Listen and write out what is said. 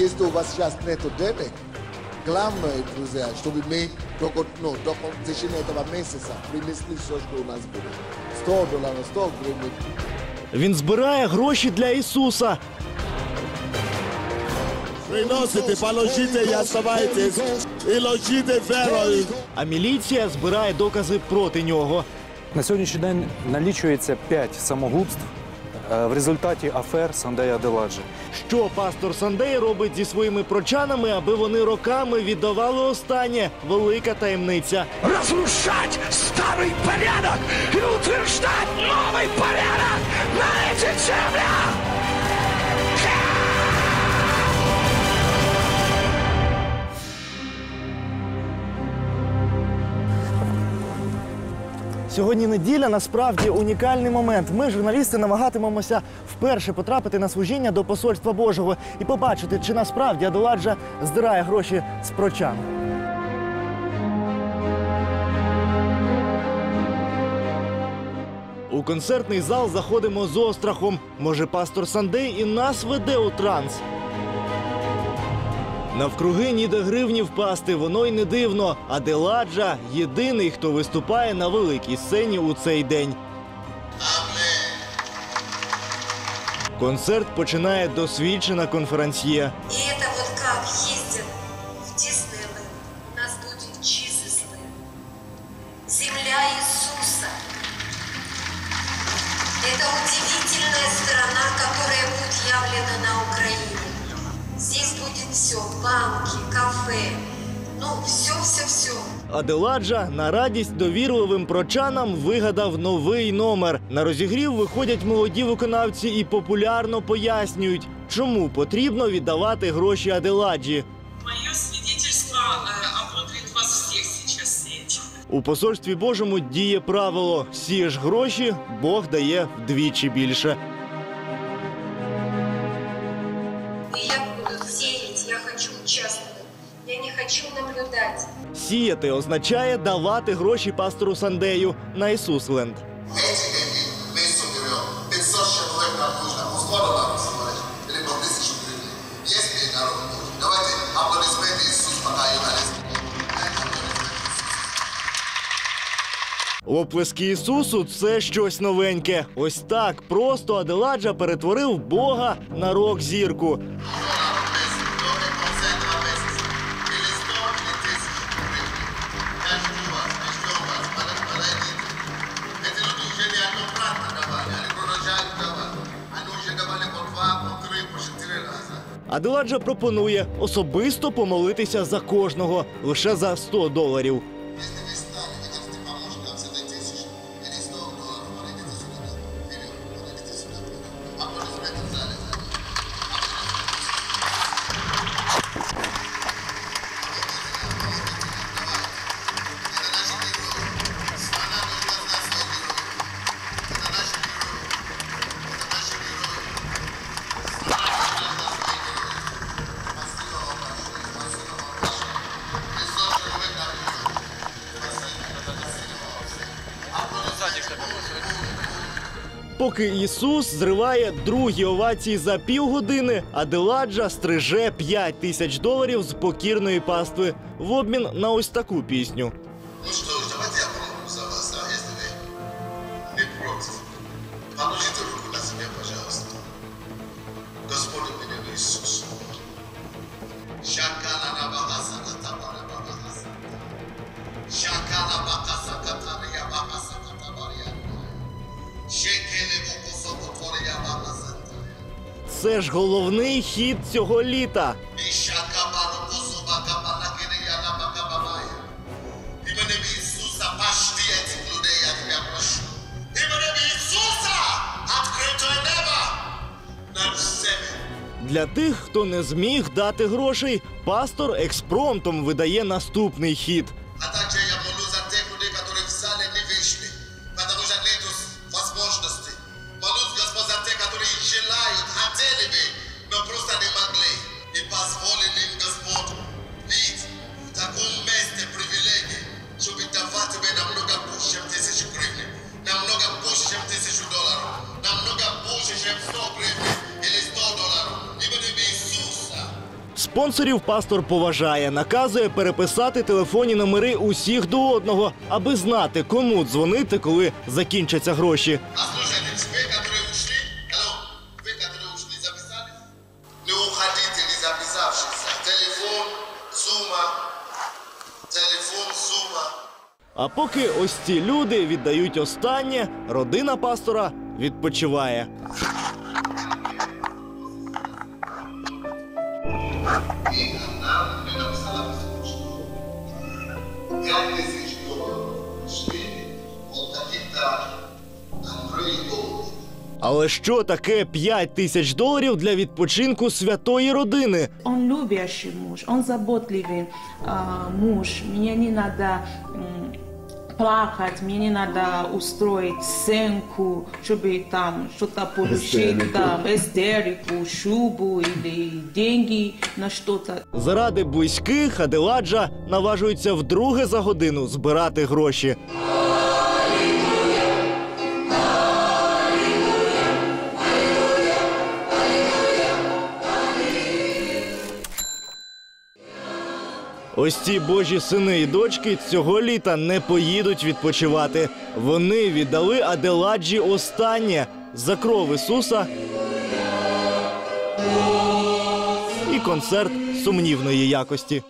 если у вас сейчас нету денег, главное, друзья, чтобы мы только, ну, до течение этого месяца принесли все, что у нас будет. 100 долларов, 100 гривен. Він збирає гроші для Ісуса. Приносите, положите и оставайтесь. И ложите верою. А міліція збирає докази проти нього. На сьогоднішній день налічується 5 самогубств е, в результаті афер Сандея Деладжі. Що пастор Сандей робить зі своїми прочанами, аби вони роками віддавали останнє? Велика таємниця. разрушать старый порядок и утверждать новый порядок на этих землях! Сьогодні неділя насправді унікальний момент. Ми, журналісти, намагатимемося вперше потрапити на служіння до посольства Божого і побачити, чи насправді Аделаджа здирає гроші з прочан. У концертний зал заходимо з острахом. Може, пастор Сандей і нас веде у транс. Навкруги ніде гривні впасти, воно й не дивно. А Деладжа єдиний, хто виступає на великій сцені у цей день. Концерт починає досвідчена конферансьє. І это все, банки, кафе, ну все-все-все. Аделаджа на радість довірливим прочанам вигадав новий номер. На розігрів виходять молоді виконавці і популярно пояснюють, чому потрібно віддавати гроші Аделаджі. Мое свидетельство э, ободрит вас сейчас этим. У посольстві Божому діє правило: сієш гроші, Бог дає вдвічі більше. хочу участвовать. Я не хочу наблюдать. Сіяти означає давати гроші пастору Сандею на Ісусленд. Эти деньги мы соберем. 500 человек нам нужно. Ну, 100 долларов всего лишь. Или по 1000 гривен. Есть ли народ нужен? Давайте аплодисменты Иисус пока юналист. Оплески Ісусу це щось новеньке. Ось так просто Аделаджа перетворив Бога на рок-зірку. Эти Аделаджа пропонує особисто помолитися за кожного лише за 100 доларів. Поки Ісус зриває другі овації за півгодини, Аделаджа стриже 5 тисяч доларів з покірної пастви в обмін на ось таку пісню. Ну что Isusa at creto eneva. Not seven. Для тих, хто не зміг дати грошей, пастор експромтом видає наступний хіт. Спонсорів пастор поважає, наказує переписати телефонні номери усіх до одного, аби знати, кому дзвонити, коли закінчаться гроші. А слушайте, вы, которые ушли, алло, вы, которые ушли, записались? Не уходите, не записавшись. Телефон, сумма, телефон, сумма. А поки ось ці люди віддають останнє, родина пастора відпочиває. Але що таке 5 тисяч доларів для відпочинку святої родини? Он любящий муж, он заботливый а, муж. Мне не м, плакать, мне не надо устроить сценку, чтобы там что-то получить, там, истерику, шубу или деньги на что-то. Заради близьких Аделаджа наважується вдруге за годину збирати гроші. Ось ці божі сини і дочки цього літа не поїдуть відпочивати. Вони віддали Аделаджі останнє за кров Ісуса і концерт сумнівної якості.